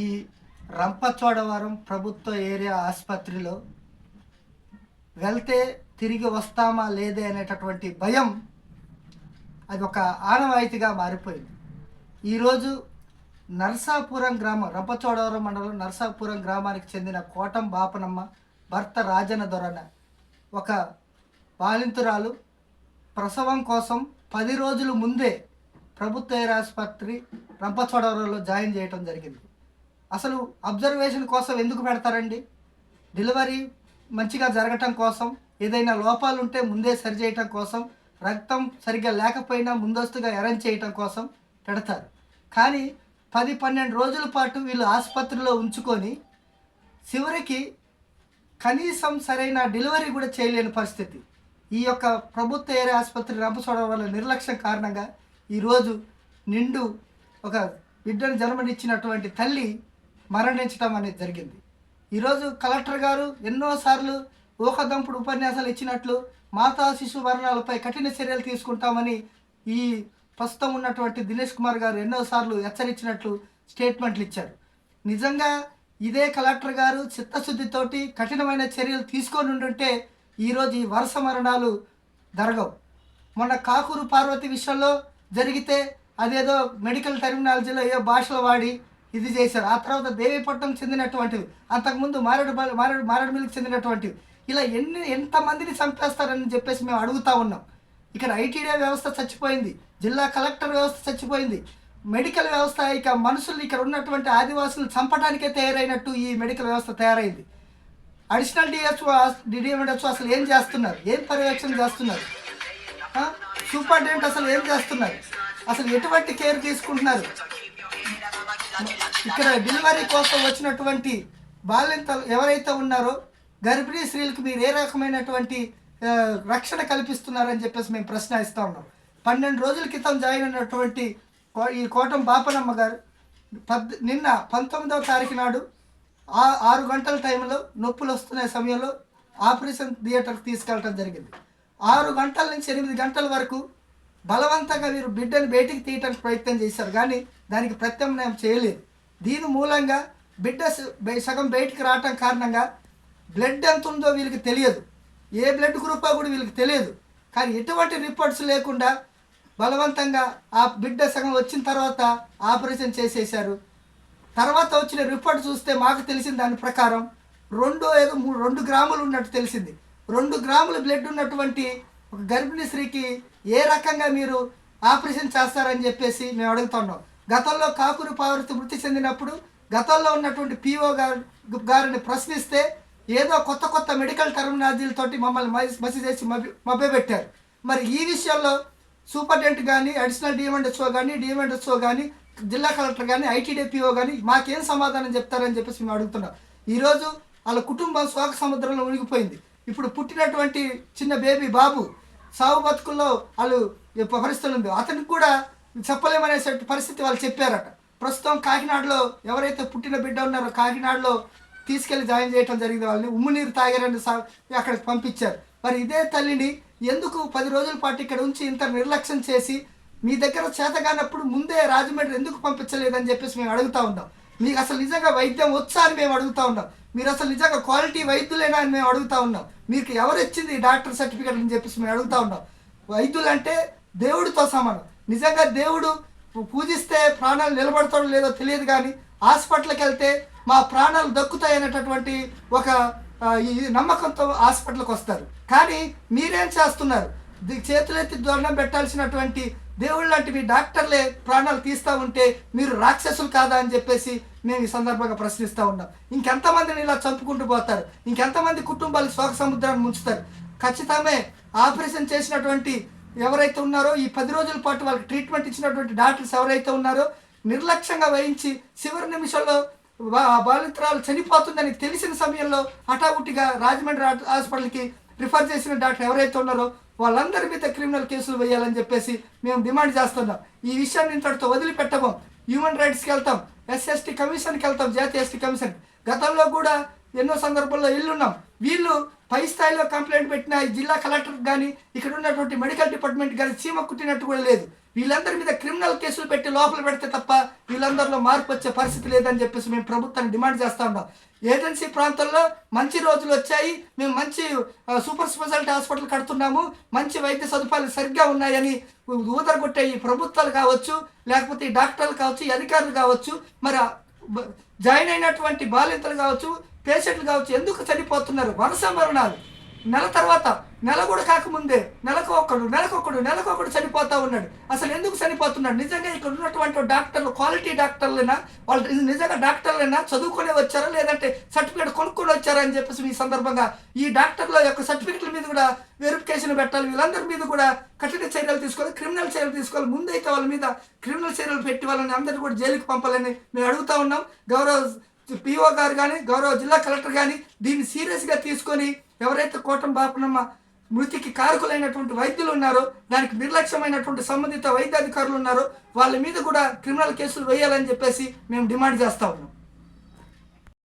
ఈ రంపచోడవరం ప్రభుత్వ ఏరియా ఆసుపత్రిలో వెళ్తే తిరిగి వస్తామా లేదే అనేటటువంటి భయం అది ఒక ఆనవాయితీగా మారిపోయింది. ఈరోజు నర్సాపురం గ్రామం రంపచోడవరం మండలం నర్సాపురం గ్రామానికి చెందిన కోటం బాపనమ్మ భర్త రాజన దొరన ఒక బాలింతురాలు ప్రసవం కోసం పది రోజుల ముందే ప్రభుత్వ ఎయిర్ ఆసుపత్రి రంపచోడవరంలో జాయిన్ చేయటం జరిగింది. అసలు అబ్జర్వేషన్ కోసం ఎందుకు పెడతారండి? డెలివరీ మంచిగా జరగటం కోసం ఏదైనా లోపాలు ఉంటే ముందే సరి చేయటం కోసం రక్తం సరిగ్గా లేకపోయినా ముందస్తుగా అరేంజ్ చేయటం కోసం పెడతారు. కానీ పది పన్నెండు రోజుల పాటు వీళ్ళు ఆసుపత్రిలో ఉంచుకొని చివరికి కనీసం సరైన డెలివరీ కూడా చేయలేని పరిస్థితి. ఈ యొక్క ప్రభుత్వ ఏరియా ఆసుపత్రి రంపచోడవరం వల్ల నిర్లక్ష్యం కారణంగా ఈరోజు నిండు ఒక బిడ్డను జన్మనిచ్చినటువంటి తల్లి మరణించడం అనేది జరిగింది. ఈరోజు కలెక్టర్ గారు ఎన్నోసార్లు ఊకదంపుడు ఉపన్యాసాలు ఇచ్చినట్లు మాతా శిశు మరణాలపై కఠిన చర్యలు తీసుకుంటామని ఈ ప్రస్తుతం ఉన్నటువంటి దినేష్ కుమార్ గారు ఎన్నోసార్లు హెచ్చరించినట్లు స్టేట్మెంట్లు ఇచ్చారు. నిజంగా ఇదే కలెక్టర్ గారు చిత్తశుద్ధితోటి కఠినమైన చర్యలు తీసుకొని ఉండుంటే ఈరోజు ఈ వరుస మరణాలు జరగవు. మొన్న కాకూరు పార్వతి విషయంలో జరిగితే అదేదో మెడికల్ టెర్మినాలజీలో ఏ భాషలో వాడి ఇది చేశారు. ఆ తర్వాత దేవీపట్నం చెందినటువంటివి అంతకుముందు మారేడు మారేడు మారేడుమిల్లికి చెందినటువంటివి. ఇలా ఎన్ని ఎంతమందిని చంపేస్తారని చెప్పేసి మేము అడుగుతా ఉన్నాం. ఇక్కడ ఐటీడీ వ్యవస్థ చచ్చిపోయింది జిల్లా కలెక్టర్ వ్యవస్థ చచ్చిపోయింది మెడికల్ వ్యవస్థ ఇక మనుషులు ఇక్కడ ఉన్నటువంటి ఆదివాసులు చంపడానికే తయారైనట్టు ఈ మెడికల్ వ్యవస్థ తయారైంది. అడిషనల్ డిహెచ్ఓ డిడిఎంహెచ్ఓ అసలు ఏం చేస్తున్నారు? ఏం పర్యవేక్షణ చేస్తున్నారు? ఆ? సూపరింటెండెంట్ అసలు ఏం చేస్తున్నారు? అసలు ఎటువంటి కేర్ తీసుకుంటున్నారు? ఇక్కడ డెలివరీ కోసం వచ్చినటువంటి బాలింతలు ఎవరైతే ఉన్నారో గర్భిణీ స్త్రీలకు మీరు ఏ రకమైనటువంటి రక్షణ కల్పిస్తున్నారని చెప్పేసి మేము ప్రశ్నిస్తూ ఉన్నాం. పన్నెండు రోజుల క్రితం జాయిన్ అయినటువంటి కో- ఈ కోటం బాపనమ్మ గారు పద్ నిన్న పంతొమ్మిదవ తారీఖు నాడు ఆరు గంటల టైంలో నొప్పులు వస్తున్న సమయంలో ఆపరేషన్ థియేటర్కి తీసుకెళ్ళటం జరిగింది. ఆరు గంటల నుంచి ఎనిమిది గంటల వరకు బలవంతంగా మీరు బిడ్డను బయటికి తీయటానికి ప్రయత్నం చేశారు. కానీ దానికి ప్రత్యామ్నాయం చేయలేదు. దీని మూలంగా బిడ్డ సగం బయటికి రావటం కారణంగా బ్లడ్ ఎంత ఉందో వీళ్ళకి తెలియదు. ఏ బ్లడ్ గ్రూపో కూడా వీళ్ళకి తెలియదు. కానీ ఎటువంటి రిపోర్ట్స్ లేకుండా బలవంతంగా ఆ బిడ్డ సగం వచ్చిన తర్వాత ఆపరేషన్ చేసేశారు. తర్వాత వచ్చిన రిపోర్ట్ చూస్తే మాకు తెలిసిన దాని ప్రకారం రెండు ఏదో మూడు రెండు గ్రాములు ఉన్నట్టు తెలిసింది. రెండు గ్రాముల బ్లడ్ ఉన్నటువంటి ఒక గర్భిణీ స్త్రీకి ఏ రకంగా మీరు ఆపరేషన్ చేస్తారని చెప్పేసి మేము అడుగుతున్నాం. గతంలో కాకురు పావర్తి మృతి చెందినప్పుడు గతంలో ఉన్నటువంటి పిఓ గారు గారిని ప్రశ్నిస్తే ఏదో కొత్త కొత్త మెడికల్ టర్మినాలజీలతోటి మమ్మల్ని మసి చేసి మభ్య మభ్యపెట్టారు. మరి ఈ విషయంలో సూపరింటెండెంట్ కానీ అడిషనల్ డిఎంఎండ్ఎస్ఓ కానీ డిఎంఎండ్ఎస్ఓ కానీ జిల్లా కలెక్టర్ కానీ ఐటీడీపీఓ కానీ మాకేం సమాధానం చెప్తారని చెప్పేసి మేము అడుగుతున్నాం. ఈరోజు వాళ్ళ కుటుంబం శోక సముద్రంలో మునిగిపోయింది. ఇప్పుడు పుట్టినటువంటి చిన్న బేబీ బాబు సాగు బతుకుల్లో వాళ్ళు పరిస్థితులు ఉంది. అతనికి కూడా చెప్పలేమనే పరిస్థితి వాళ్ళు చెప్పారట. ప్రస్తుతం కాకినాడలో ఎవరైతే పుట్టిన బిడ్డ ఉన్నారో కాకినాడలో తీసుకెళ్ళి జాయిన్ చేయడం జరిగింది. వాళ్ళని ఉమ్ము నీరు తాగారని అక్కడికి పంపించారు. మరి ఇదే తల్లిని ఎందుకు పది రోజుల పాటు ఇక్కడ ఉంచి ఇంత నిర్లక్ష్యం చేసి మీ దగ్గర చేతగానప్పుడు ముందే రాజమండ్రి ఎందుకు పంపించలేదని చెప్పేసి మేము అడుగుతా ఉన్నాం. మీకు అసలు నిజంగా వైద్యం వచ్చా అని మేము అడుగుతూ ఉన్నాం. మీరు అసలు నిజంగా క్వాలిటీ వైద్యులేనా అని మేము అడుగుతా ఉన్నాం. మీకు ఎవరు ఇచ్చింది డాక్టర్ సర్టిఫికేట్ అని చెప్పేసి మేము అడుగుతా ఉన్నాం. వైద్యులు అంటే దేవుడితో సమానం. నిజంగా దేవుడు పూజిస్తే ప్రాణాలు నిలబడతాడో లేదో తెలియదు కానీ హాస్పిటల్కి వెళ్తే మా ప్రాణాలు దక్కుతాయి అనేటటువంటి ఒక ఈ నమ్మకంతో హాస్పిటల్కి వస్తారు. కానీ మీరేం చేస్తున్నారు? చేతులెత్తి దండం పెట్టాల్సినటువంటి దేవుడు లాంటి మీ డాక్టర్లే ప్రాణాలు తీస్తూ ఉంటే మీరు రాక్షసులు కాదా అని చెప్పేసి మేము ఈ సందర్భంగా ప్రశ్నిస్తూ ఉన్నాం. ఇంకెంతమందిని ఇలా చంపుకుంటూ పోతారు? ఇంకెంతమంది కుటుంబాలు శోక సముద్రాన్ని ముంచుతారు? ఖచ్చితమే ఆపరేషన్ చేసినటువంటి ఎవరైతే ఉన్నారో ఈ పది రోజుల పాటు వాళ్ళకి ట్రీట్మెంట్ ఇచ్చినటువంటి డాక్టర్స్ ఎవరైతే ఉన్నారో నిర్లక్ష్యంగా వహించి చివరి నిమిషంలో బా- బాలింతరాలు చనిపోతుందని తెలిసిన సమయంలో హఠావుటిగా రాజమండ్రి హాస్పిటల్కి రిఫర్ చేసిన డాక్టర్ ఎవరైతే ఉన్నారో వాళ్ళందరి మీద క్రిమినల్ కేసులు వేయాలని చెప్పేసి మేము డిమాండ్ చేస్తున్నాం. ఈ విషయాన్ని ఇంతటితో వదిలిపెట్టము. హ్యూమన్ రైట్స్కి వెళ్తాం. ఎస్ఎస్టీ కమిషన్కి వెళ్తాం. జాతీయ ఎస్టీ కమిషన్. గతంలో కూడా ఎన్నో సందర్భాల్లో వెళ్ళున్నాం. వీళ్ళు పై స్థాయిలో కంప్లైంట్ పెట్టిన జిల్లా కలెక్టర్ కానీ ఇక్కడ ఉన్నటువంటి మెడికల్ డిపార్ట్మెంట్ కానీ చీమ కుట్టినట్టు కూడా లేదు. వీళ్ళందరి మీద క్రిమినల్ కేసులు పెట్టి లోపల పెడితే తప్ప వీళ్ళందరిలో మార్పు వచ్చే పరిస్థితి లేదని చెప్పేసి మేము ప్రభుత్వాన్ని డిమాండ్ చేస్తా ఉన్నాం. ఏజెన్సీ ప్రాంతంలో మంచి రోజులు వచ్చాయి. మేము మంచి సూపర్ స్పెషాలిటీ హాస్పిటల్ కడుతున్నాము. మంచి వైద్య సదుపాయాలు సరిగ్గా ఉన్నాయని ఊదరగొట్టే ఈ ప్రభుత్వాలు కావచ్చు లేకపోతే ఈ డాక్టర్లు కావచ్చు ఈ అధికారులు కావచ్చు. మరి జాయిన్ అయినటువంటి బాలింతలు కావచ్చు పేషెంట్లు కావచ్చు ఎందుకు చనిపోతున్నారు? వరుస మరణాలు. నెల తర్వాత నెల కూడా కాకముందే నెలకు ఒకడు నెలకొకడు నెలకొకడు చనిపోతా ఉన్నాడు. అసలు ఎందుకు చనిపోతున్నాడు? నిజంగా ఇక్కడ ఉన్నటువంటి డాక్టర్లు క్వాలిటీ డాక్టర్లైనా? వాళ్ళు నిజంగా డాక్టర్లైనా? చదువుకునే వచ్చారా? లేదంటే సర్టిఫికేట్ కొనుక్కొని వచ్చారా అని చెప్పేసి ఈ సందర్భంగా ఈ డాక్టర్ల యొక్క సర్టిఫికెట్ల మీద కూడా వెరిఫికేషన్ పెట్టాలి. వీళ్ళందరి మీద కూడా కఠిన చర్యలు తీసుకోవాలి క్రిమినల్ చర్యలు తీసుకోవాలి. ముందైతే వాళ్ళ మీద క్రిమినల్ చర్యలు పెట్టి వాళ్ళని అందరినీ కూడా జైలుకి పంపాలని మేము అడుగుతా ఉన్నాం. గౌరవ పిఓ గారు కానీ గౌరవ జిల్లా కలెక్టర్ కానీ దీన్ని సీరియస్గా తీసుకొని ఎవరైతే కోటం బాపనమ్మ మృతికి కారకులైనటువంటి వైద్యులు ఉన్నారో దానికి నిర్లక్ష్యమైనటువంటి సంబంధిత వైద్యాధికారులు ఉన్నారో వాళ్ళ మీద కూడా క్రిమినల్ కేసులు వేయాలని చెప్పేసి మేము డిమాండ్ చేస్తా ఉన్నాం.